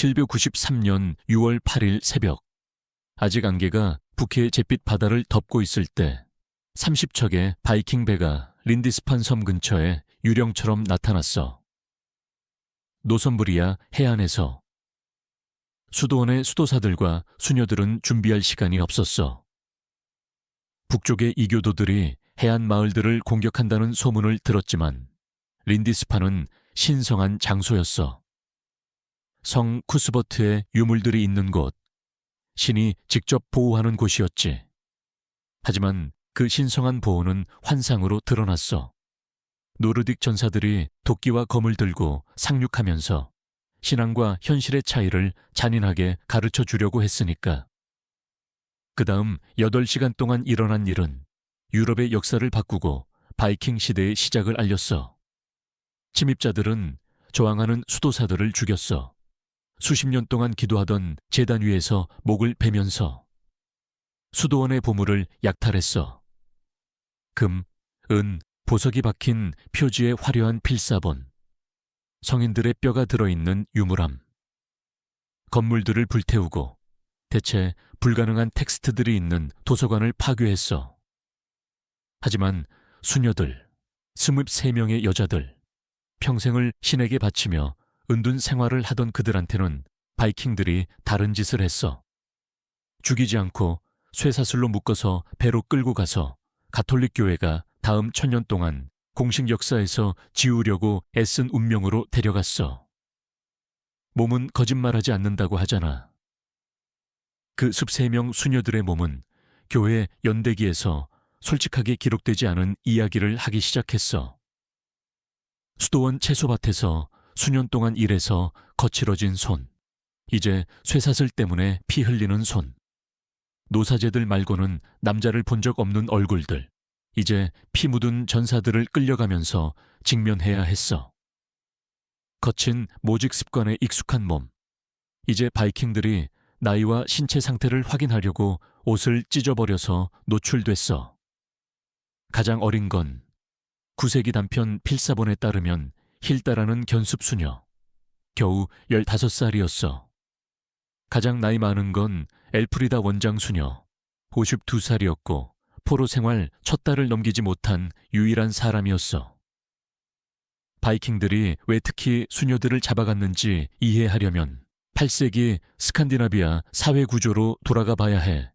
1793년 6월 8일 새벽 아직 안개가 북해 잿빛 바다를 덮고 있을 때 30척의 바이킹 배가 린디스판 섬 근처에 유령처럼 나타났어. 노선부리야 해안에서 수도원의 수도사들과 수녀들은 준비할 시간이 없었어. 북쪽의 이교도들이 해안 마을들을 공격한다는 소문을 들었지만 린디스판은 신성한 장소였어. 성 쿠스버트의 유물들이 있는 곳, 신이 직접 보호하는 곳이었지. 하지만 그 신성한 보호는 환상으로 드러났어. 노르딕 전사들이 도끼와 검을 들고 상륙하면서 신앙과 현실의 차이를 잔인하게 가르쳐 주려고 했으니까. 그 다음 8시간 동안 일어난 일은 유럽의 역사를 바꾸고 바이킹 시대의 시작을 알렸어. 침입자들은 저항하는 수도사들을 죽였어. 수십 년 동안 기도하던 재단 위에서 목을 베면서 수도원의 보물을 약탈했어. 금, 은, 보석이 박힌 표지의 화려한 필사본, 성인들의 뼈가 들어있는 유물함, 건물들을 불태우고 대체 불가능한 텍스트들이 있는 도서관을 파괴했어. 하지만 수녀들, 스물세 명의 여자들, 평생을 신에게 바치며 은둔 생활을 하던 그들한테는 바이킹들이 다른 짓을 했어. 죽이지 않고 쇠사슬로 묶어서 배로 끌고 가서 가톨릭 교회가 다음 천년 동안 공식 역사에서 지우려고 애쓴 운명으로 데려갔어. 몸은 거짓말하지 않는다고 하잖아. 그 숲세 명 수녀들의 몸은 교회 연대기에서 솔직하게 기록되지 않은 이야기를 하기 시작했어. 수도원 채소밭에서 수년 동안 일해서 거칠어진 손. 이제 쇠사슬 때문에 피 흘리는 손. 노사제들 말고는 남자를 본 적 없는 얼굴들. 이제 피 묻은 전사들을 끌려가면서 직면해야 했어. 거친 모직 습관에 익숙한 몸. 이제 바이킹들이 나이와 신체 상태를 확인하려고 옷을 찢어버려서 노출됐어. 가장 어린 건 구세기 단편 필사본에 따르면 힐다라는 견습 수녀. 겨우 15살이었어. 가장 나이 많은 건 엘프리다 원장 수녀. 52살이었고 포로 생활 첫 달을 넘기지 못한 유일한 사람이었어. 바이킹들이 왜 특히 수녀들을 잡아갔는지 이해하려면 8세기 스칸디나비아 사회 구조로 돌아가 봐야 해.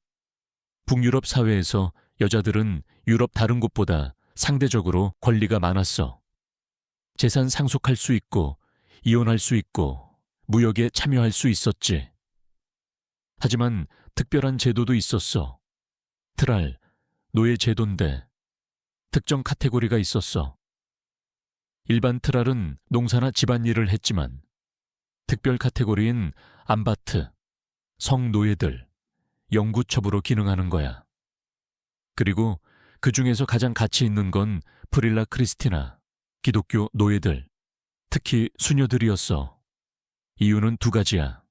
북유럽 사회에서 여자들은 유럽 다른 곳보다 상대적으로 권리가 많았어. 재산 상속할 수 있고, 이혼할 수 있고, 무역에 참여할 수 있었지. 하지만 특별한 제도도 있었어. 트랄, 노예 제도인데 특정 카테고리가 있었어. 일반 트랄은 농사나 집안일을 했지만 특별 카테고리인 암바트, 성노예들, 영구첩으로 기능하는 거야. 그리고 그 중에서 가장 가치 있는 건 프릴라 크리스티나, 기독교 노예들, 특히 수녀들이었어. 이유는 두 가지야.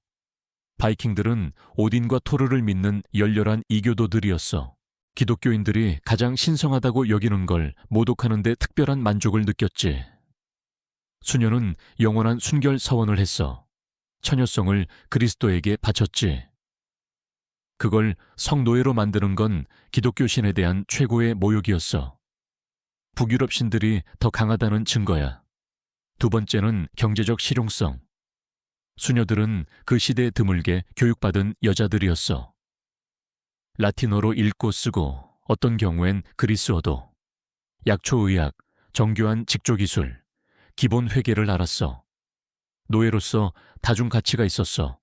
바이킹들은 오딘과 토르를 믿는 열렬한 이교도들이었어. 기독교인들이 가장 신성하다고 여기는 걸 모독하는데 특별한 만족을 느꼈지. 수녀는 영원한 순결 서원을 했어. 처녀성을 그리스도에게 바쳤지. 그걸 성노예로 만드는 건 기독교 신에 대한 최고의 모욕이었어. 북유럽 신들이 더 강하다는 증거야. 두 번째는 경제적 실용성. 수녀들은 그 시대에 드물게 교육받은 여자들이었어. 라틴어로 읽고 쓰고 어떤 경우엔 그리스어도 약초의학, 정교한 직조기술, 기본 회계를 알았어. 노예로서 다중 가치가 있었어.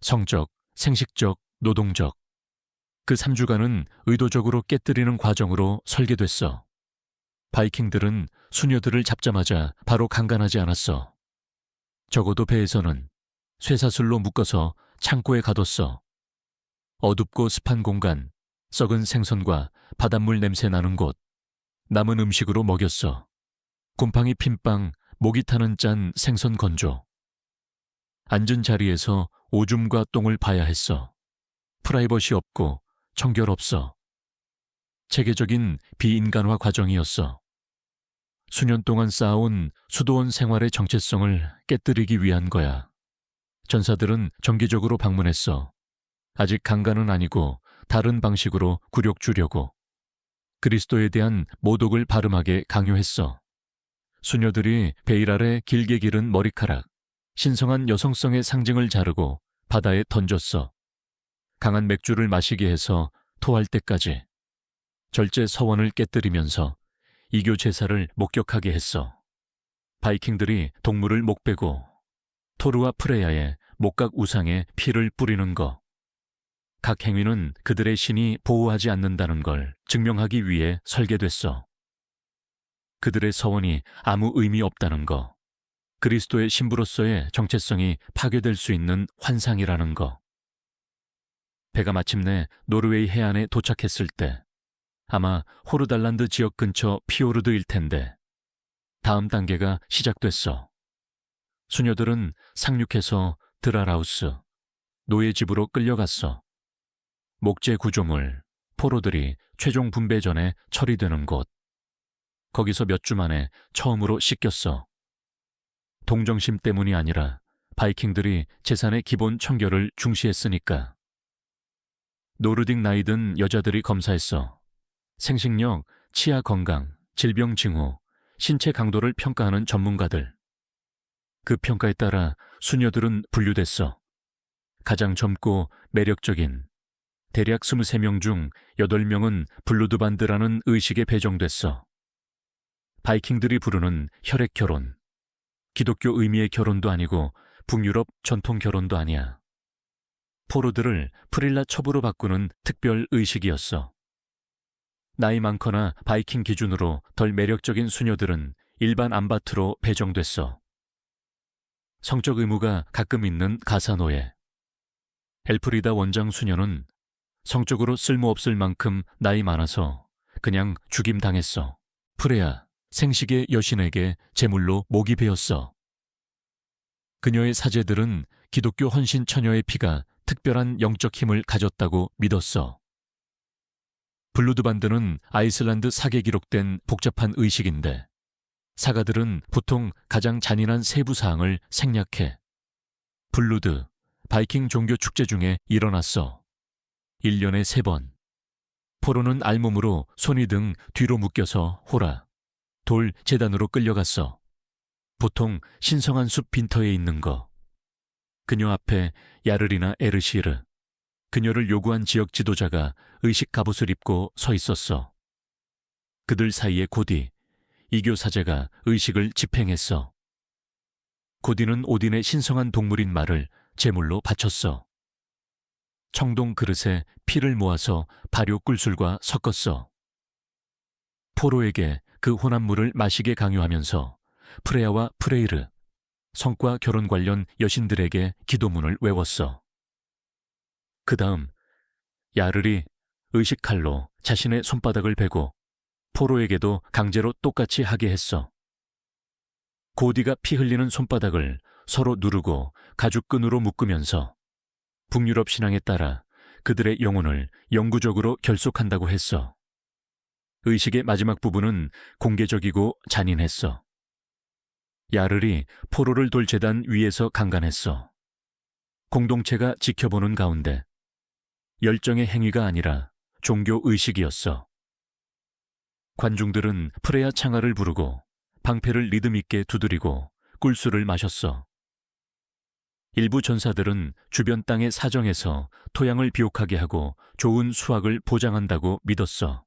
성적, 생식적, 노동적. 그 3주간은 의도적으로 깨뜨리는 과정으로 설계됐어. 바이킹들은 수녀들을 잡자마자 바로 강간하지 않았어. 적어도 배에서는 쇠사슬로 묶어서 창고에 가뒀어. 어둡고 습한 공간, 썩은 생선과 바닷물 냄새 나는 곳, 남은 음식으로 먹였어. 곰팡이 핀빵, 목이 타는 짠 생선 건조. 앉은 자리에서 오줌과 똥을 봐야 했어. 프라이버시 없고 청결 없어. 체계적인 비인간화 과정이었어. 수년 동안 쌓아온 수도원 생활의 정체성을 깨뜨리기 위한 거야. 전사들은 정기적으로 방문했어. 아직 강간은 아니고 다른 방식으로 굴욕 주려고. 그리스도에 대한 모독을 발음하게 강요했어. 수녀들이 베일 아래 길게 기른 머리카락, 신성한 여성성의 상징을 자르고 바다에 던졌어. 강한 맥주를 마시게 해서 토할 때까지. 절제 서원을 깨뜨리면서 이교 제사를 목격하게 했어. 바이킹들이 동물을 목베고 토르와 프레야의 목각 우상에 피를 뿌리는 거. 각 행위는 그들의 신이 보호하지 않는다는 걸 증명하기 위해 설계됐어. 그들의 서원이 아무 의미 없다는 거. 그리스도의 신부로서의 정체성이 파괴될 수 있는 환상이라는 거. 배가 마침내 노르웨이 해안에 도착했을 때 아마 호르달란드 지역 근처 피오르드일 텐데 다음 단계가 시작됐어. 수녀들은 상륙해서 드라라우스, 노예 집으로 끌려갔어. 목재 구조물, 포로들이 최종 분배 전에 처리되는 곳. 거기서 몇 주 만에 처음으로 씻겼어. 동정심 때문이 아니라 바이킹들이 재산의 기본 청결을 중시했으니까. 노르딕 나이든 여자들이 검사했어. 생식력, 치아 건강, 질병 징후, 신체 강도를 평가하는 전문가들. 그 평가에 따라 수녀들은 분류됐어. 가장 젊고 매력적인 대략 23명 중 8명은 블루드 반드라는 의식에 배정됐어. 바이킹들이 부르는 혈액 결혼. 기독교 의미의 결혼도 아니고 북유럽 전통 결혼도 아니야. 포로들을 프릴라 첩으로 바꾸는 특별 의식이었어. 나이 많거나 바이킹 기준으로 덜 매력적인 수녀들은 일반 암바트로 배정됐어. 성적 의무가 가끔 있는 가사노예. 엘프리다 원장 수녀는 성적으로 쓸모없을 만큼 나이 많아서 그냥 죽임당했어. 프레야, 생식의 여신에게 제물로 목이 베었어. 그녀의 사제들은 기독교 헌신 처녀의 피가 특별한 영적 힘을 가졌다고 믿었어. 블루드반드는 아이슬란드 사계 기록된 복잡한 의식인데 사가들은 보통 가장 잔인한 세부 사항을 생략해. 블루드, 바이킹 종교 축제 중에 일어났어. 1년에 3번. 포로는 알몸으로 손이 등 뒤로 묶여서 호라, 돌 재단으로 끌려갔어. 보통 신성한 숲 빈터에 있는 거. 그녀 앞에 야르리나 에르시르, 그녀를 요구한 지역 지도자가 의식 갑옷을 입고 서 있었어. 그들 사이에 고디, 이교 사제가 의식을 집행했어. 고디는 오딘의 신성한 동물인 말을 제물로 바쳤어. 청동 그릇에 피를 모아서 발효 꿀술과 섞었어. 포로에게 그 혼합물을 마시게 강요하면서 프레야와 프레이르, 성과 결혼 관련 여신들에게 기도문을 외웠어. 그 다음 야르리 의식칼로 자신의 손바닥을 베고 포로에게도 강제로 똑같이 하게 했어. 고디가 피 흘리는 손바닥을 서로 누르고 가죽끈으로 묶으면서 북유럽 신앙에 따라 그들의 영혼을 영구적으로 결속한다고 했어. 의식의 마지막 부분은 공개적이고 잔인했어. 야르리 포로를 돌 재단 위에서 강간했어. 공동체가 지켜보는 가운데 열정의 행위가 아니라 종교 의식이었어. 관중들은 프레야 창하를 부르고 방패를 리듬 있게 두드리고 꿀술을 마셨어. 일부 전사들은 주변 땅의 사정에서 토양을 비옥하게 하고 좋은 수확을 보장한다고 믿었어.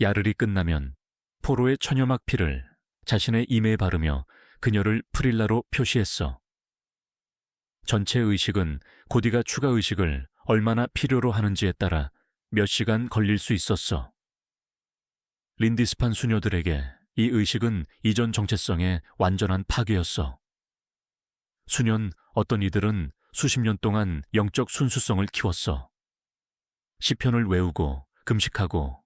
야르리 끝나면 포로의 천여막 피를 자신의 임에 바르며 그녀를 프릴라로 표시했어. 전체 의식은 고디가 추가 의식을 얼마나 필요로 하는지에 따라 몇 시간 걸릴 수 있었어. 린디스판 수녀들에게 이 의식은 이전 정체성의 완전한 파괴였어. 수년 어떤 이들은 수십 년 동안 영적 순수성을 키웠어. 시편을 외우고 금식하고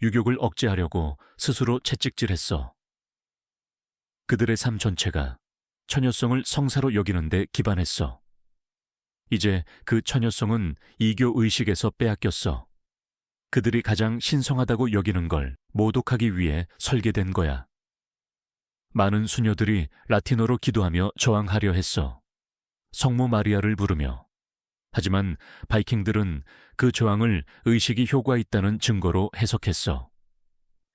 유욕을 억제하려고 스스로 채찍질했어. 그들의 삶 전체가 처녀성을 성사로 여기는 데 기반했어. 이제 그 처녀성은 이교 의식에서 빼앗겼어. 그들이 가장 신성하다고 여기는 걸 모독하기 위해 설계된 거야. 많은 수녀들이 라틴어로 기도하며 저항하려 했어. 성모 마리아를 부르며 하지만 바이킹들은 그 저항을 의식이 효과 있다는 증거로 해석했어.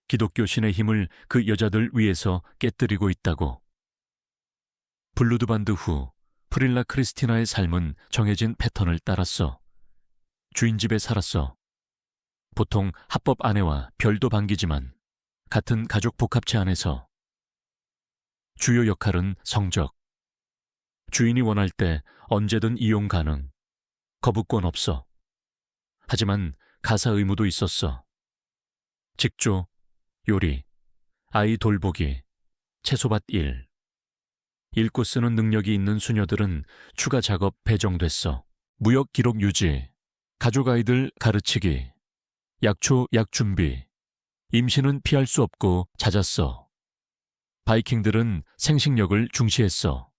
기독교 신의 힘을 그 여자들 위에서 깨뜨리고 있다고. 블루드반드 후 프릴라 크리스티나의 삶은 정해진 패턴을 따랐어. 주인 집에 살았어. 보통 합법 아내와 별도 반기지만 같은 가족 복합체 안에서 주요 역할은 성적. 주인이 원할 때 언제든 이용 가능. 거부권 없어. 하지만 가사 의무도 있었어. 직조, 요리, 아이 돌보기, 채소밭 일. 읽고 쓰는 능력이 있는 수녀들은 추가 작업 배정됐어. 무역 기록 유지, 가족 아이들 가르치기, 약초 약 준비, 임신은 피할 수 없고 잦았어. 바이킹들은 생식력을 중시했어.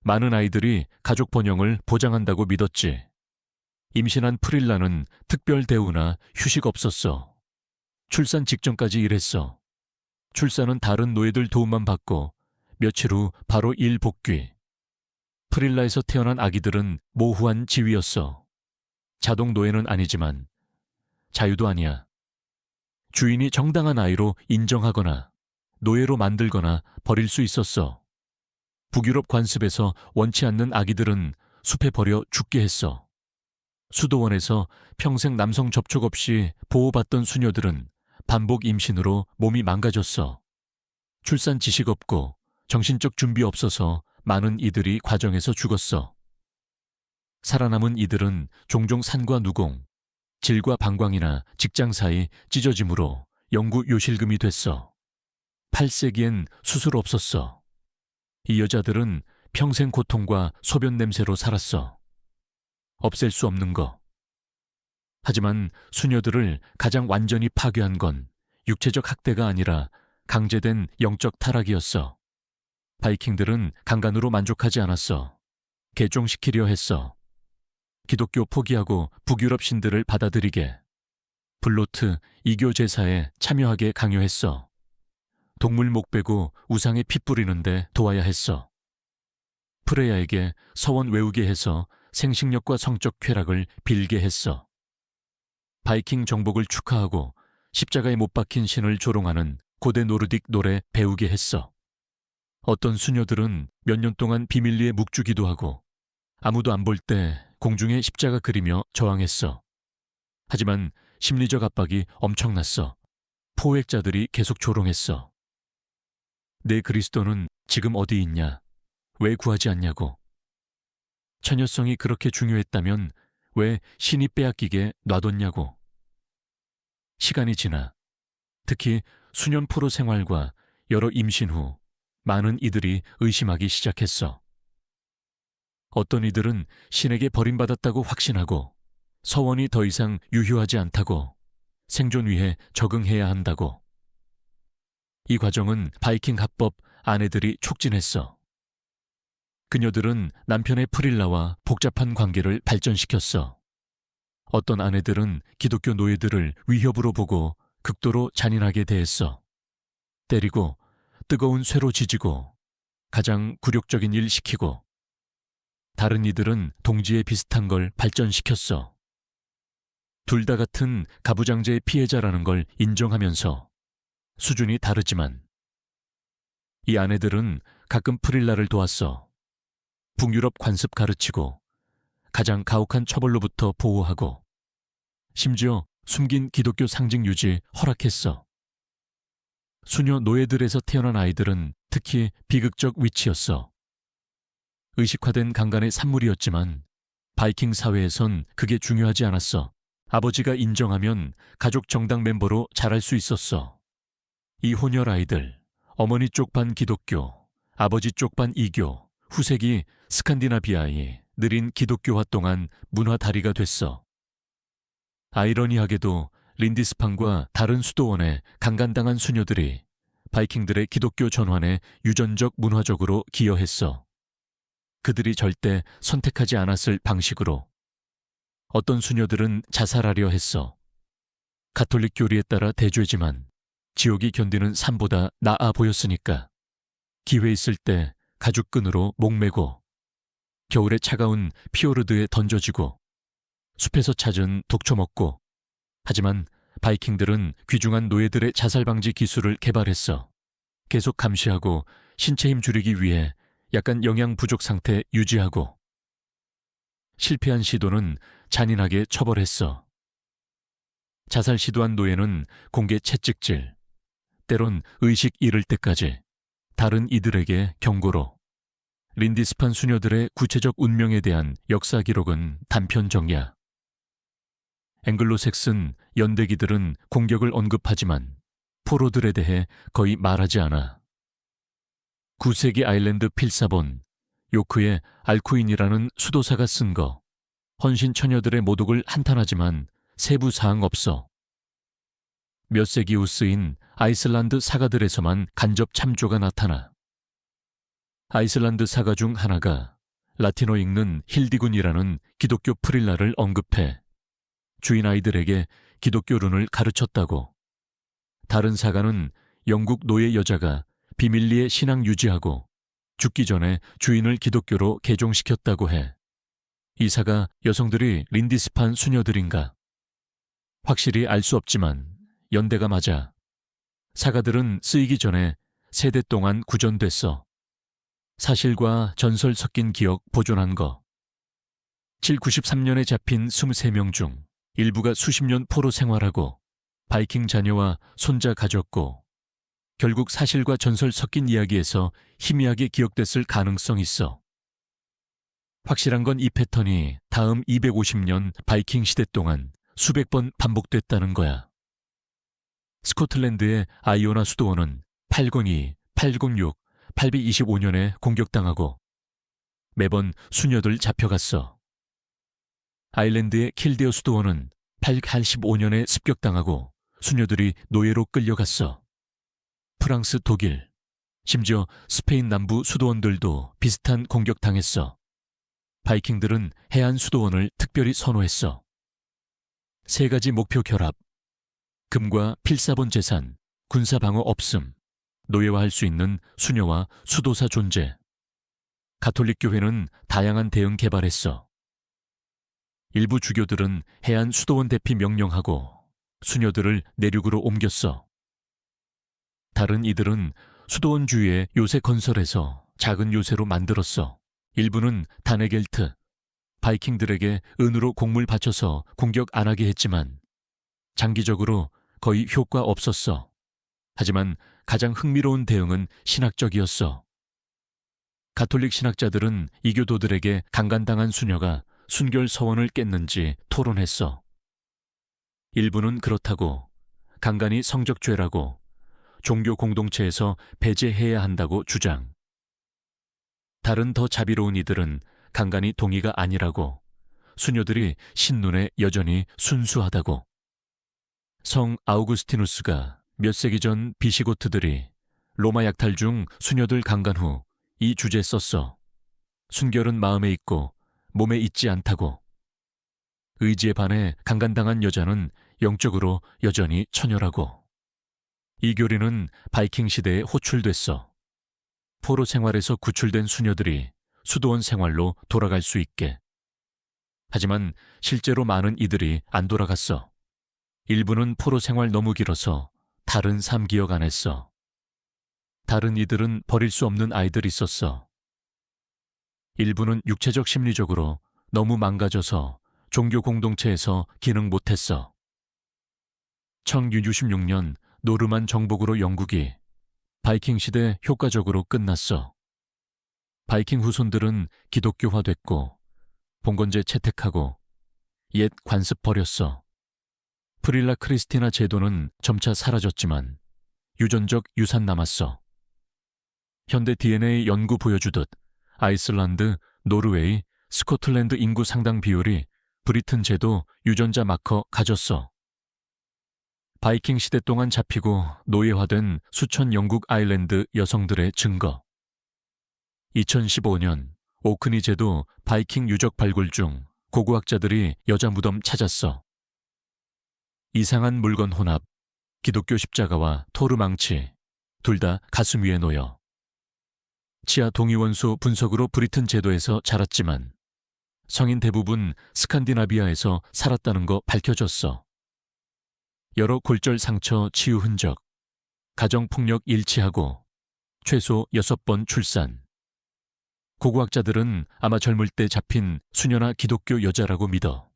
많은 아이들이 가족 번영을 보장한다고 믿었지. 임신한 프릴라는 특별 대우나 휴식 없었어. 출산 직전까지 일했어. 출산은 다른 노예들 도움만 받고 며칠 후 바로 일 복귀. 프릴라에서 태어난 아기들은 모후한 지위였어. 자동 노예는 아니지만 자유도 아니야. 주인이 정당한 아이로 인정하거나 노예로 만들거나 버릴 수 있었어. 북유럽 관습에서 원치 않는 아기들은 숲에 버려 죽게 했어. 수도원에서 평생 남성 접촉 없이 보호받던 수녀들은 반복 임신으로 몸이 망가졌어. 출산 지식 없고 정신적 준비 없어서 많은 이들이 과정에서 죽었어. 살아남은 이들은 종종 산과 누공, 질과 방광이나 직장 사이 찢어짐으로 영구 요실금이 됐어. 8세기엔 수술 없었어. 이 여자들은 평생 고통과 소변 냄새로 살았어. 없앨 수 없는 거. 하지만 수녀들을 가장 완전히 파괴한 건 육체적 학대가 아니라 강제된 영적 타락이었어. 바이킹들은 강간으로 만족하지 않았어. 개종시키려 했어. 기독교 포기하고 북유럽 신들을 받아들이게. 블로트 이교 제사에 참여하게 강요했어. 동물 목 베고 우상에 피 뿌리는데 도와야 했어. 프레야에게 서원 외우게 해서 생식력과 성적 쾌락을 빌게 했어. 바이킹 정복을 축하하고 십자가에 못 박힌 신을 조롱하는 고대 노르딕 노래 배우게 했어. 어떤 수녀들은 몇 년 동안 비밀리에 묵주기도 하고 아무도 안 볼 때 공중에 십자가 그리며 저항했어. 하지만 심리적 압박이 엄청났어. 포획자들이 계속 조롱했어. 내 그리스도는 지금 어디 있냐? 왜 구하지 않냐고. 처녀성이 그렇게 중요했다면 왜 신이 빼앗기게 놔뒀냐고. 시간이 지나 특히 수년 포로 생활과 여러 임신 후 많은 이들이 의심하기 시작했어. 어떤 이들은 신에게 버림받았다고 확신하고 서원이 더 이상 유효하지 않다고 생존 위해 적응해야 한다고. 이 과정은 바이킹 합법 아내들이 촉진했어. 그녀들은 남편의 프릴라와 복잡한 관계를 발전시켰어. 어떤 아내들은 기독교 노예들을 위협으로 보고 극도로 잔인하게 대했어. 때리고 뜨거운 쇠로 지지고 가장 굴욕적인 일 시키고 다른 이들은 동지에 비슷한 걸 발전시켰어. 둘 다 같은 가부장제의 피해자라는 걸 인정하면서 수준이 다르지만 이 아내들은 가끔 프릴라를 도왔어. 북유럽 관습 가르치고 가장 가혹한 처벌로부터 보호하고 심지어 숨긴 기독교 상징 유지 허락했어. 수녀 노예들에서 태어난 아이들은 특히 비극적 위치였어. 의식화된 강간의 산물이었지만 바이킹 사회에선 그게 중요하지 않았어. 아버지가 인정하면 가족 정당 멤버로 자랄 수 있었어. 이 혼혈 아이들, 어머니 쪽 반 기독교, 아버지 쪽 반 이교, 후색이 스칸디나비아의 느린 기독교화 동안 문화 다리가 됐어. 아이러니하게도 린디스판과 다른 수도원에 강간당한 수녀들이 바이킹들의 기독교 전환에 유전적 문화적으로 기여했어. 그들이 절대 선택하지 않았을 방식으로. 어떤 수녀들은 자살하려 했어. 가톨릭 교리에 따라 대죄지만 지옥이 견디는 삶보다 나아 보였으니까. 기회 있을 때 가죽끈으로 목매고 겨울에 차가운 피오르드에 던져지고 숲에서 찾은 독초 먹고 하지만 바이킹들은 귀중한 노예들의 자살 방지 기술을 개발했어. 계속 감시하고 신체 힘 줄이기 위해 약간 영양 부족 상태 유지하고 실패한 시도는 잔인하게 처벌했어. 자살 시도한 노예는 공개 채찍질, 때론 의식 잃을 때까지 다른 이들에게 경고로 린디스판 수녀들의 구체적 운명에 대한 역사 기록은 단편 정야. 앵글로색슨 연대기들은 공격을 언급하지만 포로들에 대해 거의 말하지 않아. 9세기 아일랜드 필사본 요크의 알쿠인이라는 수도사가 쓴 거. 헌신 처녀들의 모독을 한탄하지만 세부 사항 없어. 몇 세기 후 쓰인 아이슬란드 사가들에서만 간접 참조가 나타나. 아이슬란드 사가 중 하나가 라틴어 읽는 힐디군이라는 기독교 프릴라를 언급해 주인 아이들에게 기독교론을 가르쳤다고. 다른 사가는 영국 노예 여자가 비밀리에 신앙 유지하고 죽기 전에 주인을 기독교로 개종시켰다고 해. 이사가 여성들이 린디스판 수녀들인가? 확실히 알 수 없지만 연대가 맞아. 사가들은 쓰이기 전에 세대 동안 구전됐어. 사실과 전설 섞인 기억 보존한 거. 7, 93년에 잡힌 23명 중 일부가 수십 년 포로 생활하고 바이킹 자녀와 손자 가졌고 결국 사실과 전설 섞인 이야기에서 희미하게 기억됐을 가능성 있어. 확실한 건 이 패턴이 다음 250년 바이킹 시대 동안 수백 번 반복됐다는 거야. 스코틀랜드의 아이오나 수도원은 802, 806, 825년에 공격당하고 매번 수녀들 잡혀갔어. 아일랜드의 킬데어 수도원은 885년에 습격당하고 수녀들이 노예로 끌려갔어. 프랑스, 독일, 심지어 스페인 남부 수도원들도 비슷한 공격당했어. 바이킹들은 해안 수도원을 특별히 선호했어. 세 가지 목표 결합. 금과 필사본 재산, 군사 방어 없음, 노예화할 수 있는 수녀와 수도사 존재. 가톨릭 교회는 다양한 대응 개발했어. 일부 주교들은 해안 수도원 대피 명령하고 수녀들을 내륙으로 옮겼어. 다른 이들은 수도원 주위에 요새 건설해서 작은 요새로 만들었어. 일부는 다네겔트, 바이킹들에게 은으로 곡물 바쳐서 공격 안 하게 했지만 장기적으로 거의 효과 없었어. 하지만 가장 흥미로운 대응은 신학적이었어. 가톨릭 신학자들은 이교도들에게 강간당한 수녀가 순결 서원을 깼는지 토론했어. 일부는 그렇다고 강간이 성적죄라고 종교 공동체에서 배제해야 한다고 주장. 다른 더 자비로운 이들은 강간이 동의가 아니라고 수녀들이 신눈에 여전히 순수하다고. 성 아우구스티누스가 몇 세기 전 비시고트들이 로마 약탈 중 수녀들 강간 후 이 주제 썼어. 순결은 마음에 있고 몸에 있지 않다고. 의지에 반해 강간당한 여자는 영적으로 여전히 처녀라고. 이 교리는 바이킹 시대에 호출됐어. 포로 생활에서 구출된 수녀들이 수도원 생활로 돌아갈 수 있게. 하지만 실제로 많은 이들이 안 돌아갔어. 일부는 포로 생활 너무 길어서 다른 삶 기억 안 했어. 다른 이들은 버릴 수 없는 아이들 있었어. 일부는 육체적 심리적으로 너무 망가져서 종교 공동체에서 기능 못했어. 1966년 노르만 정복으로 영국이 바이킹 시대 효과적으로 끝났어. 바이킹 후손들은 기독교화됐고 봉건제 채택하고 옛 관습 버렸어. 프릴라 크리스티나 제도는 점차 사라졌지만 유전적 유산 남았어. 현대 DNA 연구 보여주듯 아이슬란드, 노르웨이, 스코틀랜드 인구 상당 비율이 브리튼 제도 유전자 마커 가졌어. 바이킹 시대 동안 잡히고 노예화된 수천 영국 아일랜드 여성들의 증거. 2015년 오크니 제도 바이킹 유적 발굴 중 고고학자들이 여자 무덤 찾았어. 이상한 물건 혼합, 기독교 십자가와 토르망치, 둘 다 가슴 위에 놓여. 치아 동위원소 분석으로 브리튼 제도에서 자랐지만 성인 대부분 스칸디나비아에서 살았다는 거 밝혀졌어. 여러 골절 상처 치유 흔적, 가정폭력 일치하고 최소 6번 출산. 고고학자들은 아마 젊을 때 잡힌 수녀나 기독교 여자라고 믿어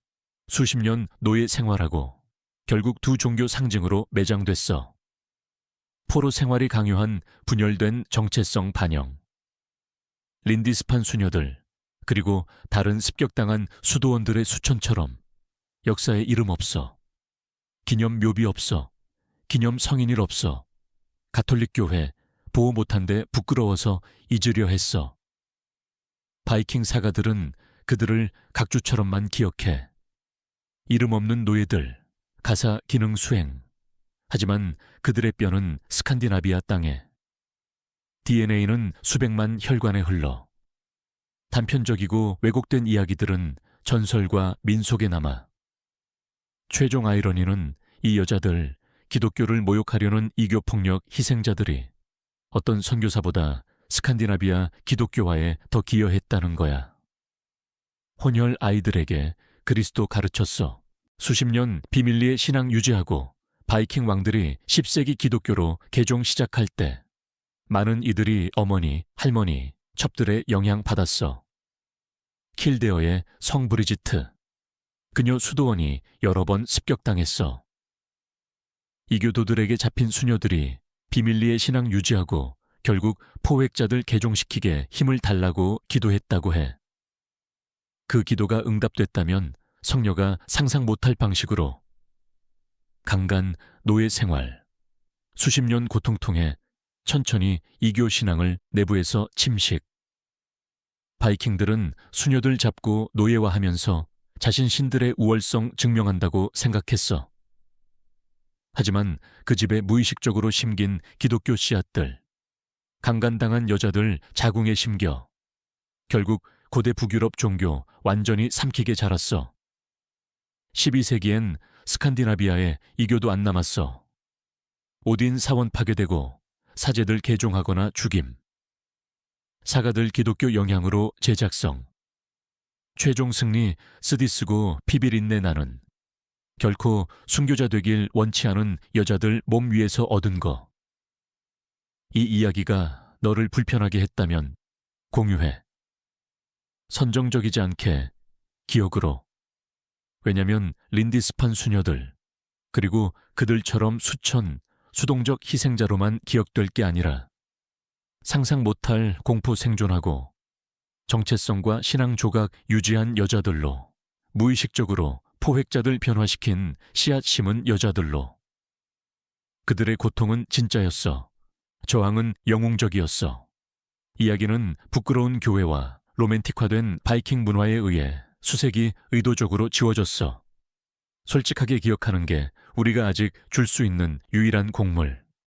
수십 년 노예 생활하고 결국 두 종교 상징으로 매장됐어. 포로 생활이 강요한 분열된 정체성 반영. 린디스판 수녀들, 그리고 다른 습격당한 수도원들의 수천처럼 역사에 이름 없어. 기념 묘비 없어. 기념 성인일 없어. 가톨릭 교회 보호 못한데 부끄러워서 잊으려 했어. 바이킹 사가들은 그들을 각주처럼만 기억해. 이름 없는 노예들, 가사 기능 수행. 하지만 그들의 뼈는 스칸디나비아 땅에. DNA는 수백만 혈관에 흘러. 단편적이고 왜곡된 이야기들은 전설과 민속에 남아. 최종 아이러니는 이 여자들, 기독교를 모욕하려는 이교 폭력 희생자들이 어떤 선교사보다 스칸디나비아 기독교화에 더 기여했다는 거야. 혼혈 아이들에게 그리스도 가르쳤어. 수십 년 비밀리에 신앙 유지하고 바이킹 왕들이 10세기 기독교로 개종 시작할 때 많은 이들이 어머니, 할머니, 첩들의 영향 받았어. 킬데어의 성 브리지트. 그녀 수도원이 여러 번 습격당했어. 이교도들에게 잡힌 수녀들이 비밀리에 신앙 유지하고 결국 포획자들 개종시키게 힘을 달라고 기도했다고 해. 그 기도가 응답됐다면 성녀가 상상 못할 방식으로 강간 노예 생활, 수십 년 고통 통해 천천히 이교 신앙을 내부에서 침식. 바이킹들은 수녀들 잡고 노예화하면서 자신 신들의 우월성 증명한다고 생각했어. 하지만 그 집에 무의식적으로 심긴 기독교 씨앗들, 강간당한 여자들 자궁에 심겨 결국 고대 북유럽 종교 완전히 삼키게 자랐어. 12세기엔 스칸디나비아에 이교도 안 남았어. 오딘 사원 파괴되고 사제들 개종하거나 죽임. 사가들 기독교 영향으로 제작성. 최종 승리 쓰디쓰고 피비린내 나는 결코 순교자 되길 원치 않은 여자들 몸 위에서 얻은 거. 이 이야기가 너를 불편하게 했다면 공유해. 선정적이지 않게 기억으로. 왜냐면 린디스판 수녀들, 그리고 그들처럼 수천, 수동적 희생자로만 기억될 게 아니라 상상 못할 공포 생존하고 정체성과 신앙 조각 유지한 여자들로 무의식적으로 포획자들 변화시킨 씨앗 심은 여자들로 그들의 고통은 진짜였어. 저항은 영웅적이었어. 이야기는 부끄러운 교회와 로맨틱화된 바이킹 문화에 의해 수색이 의도적으로 지워졌어. 솔직하게 기억하는 게 우리가 아직 줄 수 있는 유일한 곡물.